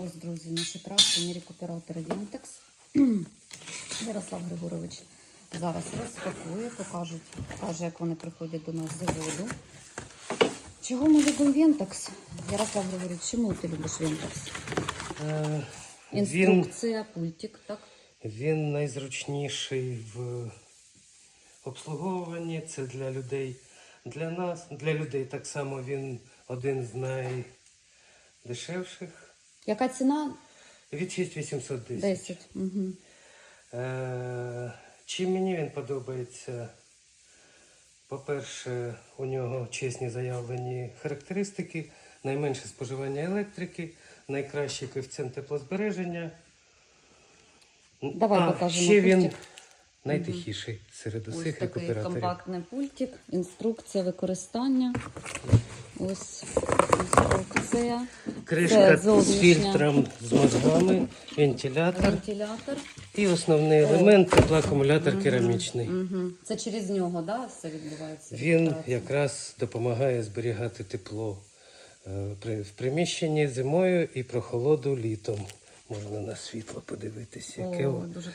Ось, друзі, наші трасти, рекуператори Вінтекс. Ярослав Григорович зараз розпакує, покажуть, каже, як вони приходять до нас з заводу. Чого ми любимо Вінтекс? Ярослав Григорович, чому ти любиш Вінтекс? Е, Він, пультик, так? він найзручніший в обслуговуванні. Це для людей. Для нас, для людей так само він один з найдешевших. Яка ціна? Від 6810. 10. Угу. Е, чим мені він подобається? По-перше, у нього чесні заявлені характеристики, найменше споживання електрики, найкращий коефіцієнт теплозбереження. Давай а, покажемо Ще він пультик. найтихіший серед Ось усіх такий рекуператорів. компактний пультик, інструкція використання. Ось інструкція. Кришка Це з фільтром з мозгами, вентилятор Вентилятор. і основний елемент теплоакумулятор керамічний. Угу. Це через нього, да, все відбувається? Він якраз допомагає зберігати тепло е, в приміщенні зимою і прохолоду літом. Можна на світло подивитися, яке О, дуже.